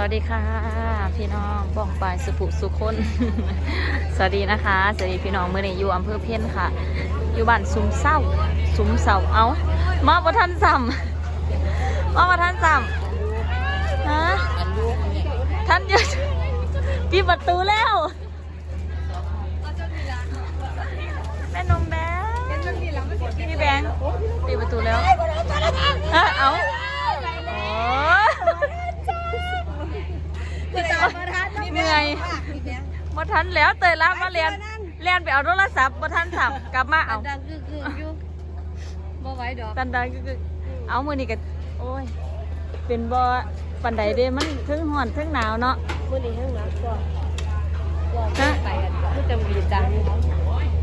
สวัสดีค่ะ พี่น้องบ้องปลายสุภุสุคนสวัสดีนะคะ สวัสดีพี่น้องเมื่อนี้อยู่อำเภอเพี้ยนค่ะ อยู่บ้านซุ้มเศร้าซุ้มเสาเอามาประทันซ้ำมาประทันซ้ำฮะท่านยุดปิดประตูแล้วแม่นมแบงพี่แบงค์ปิดประตูแล้ว เอ้าเอาโอ้เหนื่อย มาทันแล้วเตยลามาเรียนเรียนไปเอาโทรศัพท์มาทันสับกลับมาเอาดังกึกกึกอยู่บ่ไหวดอกตันดังก็คือเอามือนี่กันโอ้ย เป็นบ่ปันใดเด้มันเทึงห่อนเทึงหนาวเนาะมื้อนี้ข้างหลังก็ก็ไปกันคือจะมีจัง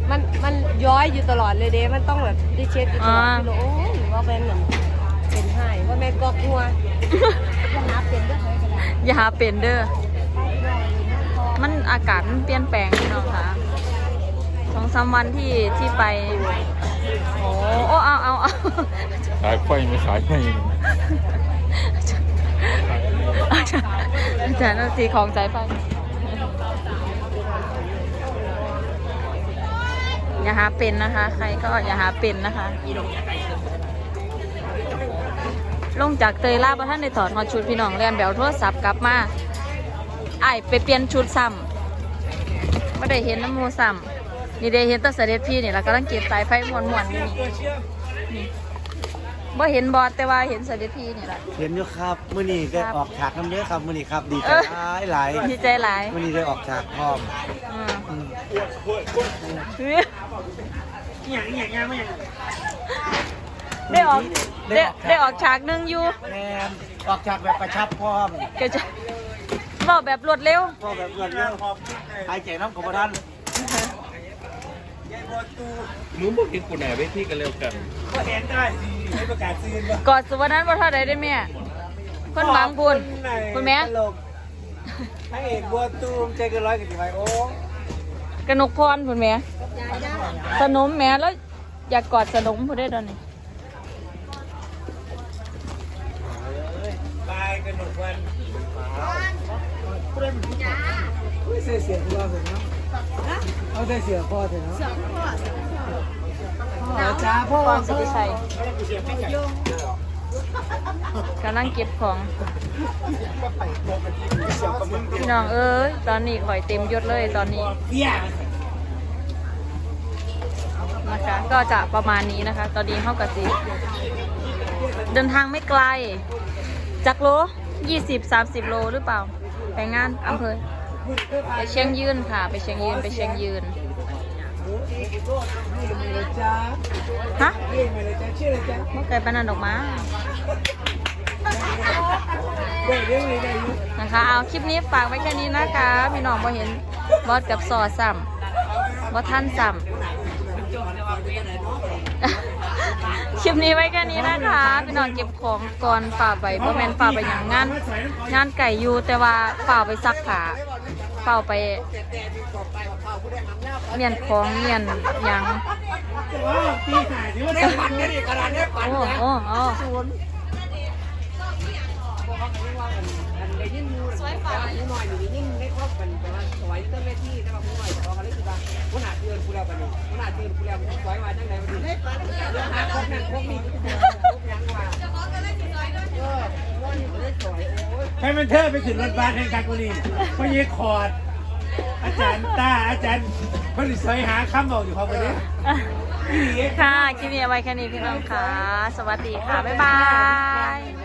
มันมันย้อยอยู่ตลอดเลยเด้มันต้องแบบได้เช็ดอยู่ตลอดพี่โลโอ้ยว่าเป็นเหมือนเป็นไห้ว่าแม่นกอกหัวจะหาเป็นเด้อเฮ้ยก็ได้อย่าหาเป็นเด้อ มันอากาศมันเปลี่ยนแปลงพี่น้องค่ะสองสามวันที่ที่ไป โอ้โอ้เอาเอาเอาขายไฟไม่ขายไม่อาจารย์อาจารย์สีของใจไปอย่าหาเป็นนะคะ ใครก็อย่าหาเป็นนะคะ ลงจากเตยล่าประท่านในถอดหอดชุดพี่น้องเรียนแบวโทรศัพท์กลับมาไอ้ายไปเปลี่ยนชุดซ้ำไม่ได้เห็นน้ำมูซ้ำนี่ได้เห็นแตัเสด็จพี่นี่แล้วกำลังเก็บสายไฟมวนๆอยู่นี่นี่บ่เห็นบอสแต่ว่าเห็นเสด็จพี่นี่แหละ เห็นอยู่ครับมื้อนี้ได้ครับออกฉากน้ำเยอะครับมื้อนี้ครับดีใจเออ หลายหลายดีใจหลายมื้อนี้ได้ออกฉากพร้อมอืมอืมเฮ้ยได้ออกได้ได้ออกฉากหนึ่งอยู่ แมนออกฉากแบบกระชับพร้อมก็จะ บอกแบบรวดเร็วก็แบบรวดเร็วหายใจน้ำกบดันรู้บอกกินกูแหน่ไปที่กันเร็วกันก็เห็นได้สิให้ประกาศซื้อบ่กอดสุวรรณันว่าเท่าใดได้แม่เพิ่นบางบุญคุณแม่ตลกพระเอกบัวตูมใจเกินร้อยกันทีไหมโอ้กนกพรคุณแม่สนมแม่แล้วอยากกอดสนมผู้ได้ตอนนี้บายกันหนุกวัน เสียเสียงพ่อเสร็จนะเอาได้เสียพ่อเสร็จนะเสียพ่อจ้าพ่อพรสิริชัยกำลังเก็บของพี่น้องเอ้ยตอนนี้ข่อยเต็มยศเลยตอนนี้เบี้ยนะคะก็จะประมาณนี้นะคะ ตอนนี้เข้ากับสีเดินทางไม่ไกลจากโล20 30โลหรือเปล่า ไปงานอำเภอ ไปเชียงยืนค่ะ ไปเชียงยืนไปเชียงยืนฮะเรียกมาเลยจ้าชื่ออะไรจ้าเมื่อไก่ปนันดอกม้เด็กเรียกเลยได้ยุนะคะเอาคลิปนี้ฝากไว้แค่นี้นะคะพี่น้องพอเห็นบอสกับซอซ้ำบอท่านซ้ำคลิปนี้ไว้แค่นี้นะคะพี่น้องเก็บของก่อนฝ่าไปเพราะแมนฝ่าไปอย่างงานงานไก่ยูแต่ว่าฝ่าไปซักผ้า เฝ่าไปเมียนของเมียนหยังตีหายที่ว่าได้ปันกันอีกขนาดนี้ปันโอ้โอ้โอ้สวยฝ่าหน่อยนี่ยิ่งได้ครอบกันแต่ว่าสวยต้นเวทีแต่ว่าผู้หน่อยพอกันเลยคือว่าผู้หนาเตือนผู้แล้วบันผู้หนาเตือนผู้แล้วสวยมาจังได๋บัดนี้เรื่องหาพวกนั้นพวกนี้พวกยังว่าเออว่านี่บ่ได้สวยโอ้ย ให้มันเท่ไปถึงรถบัสแห่งการกุลีพระเยคอร์ดอาจารย์ต้าอาจารย์ผลิตสวยหาคำบอกอยู่ของคนนี้ค่ะคลิปนี้เอาไว้แค่นี้พี่น้องค่ะ สวัสดีค่ะ บ๊ายบาย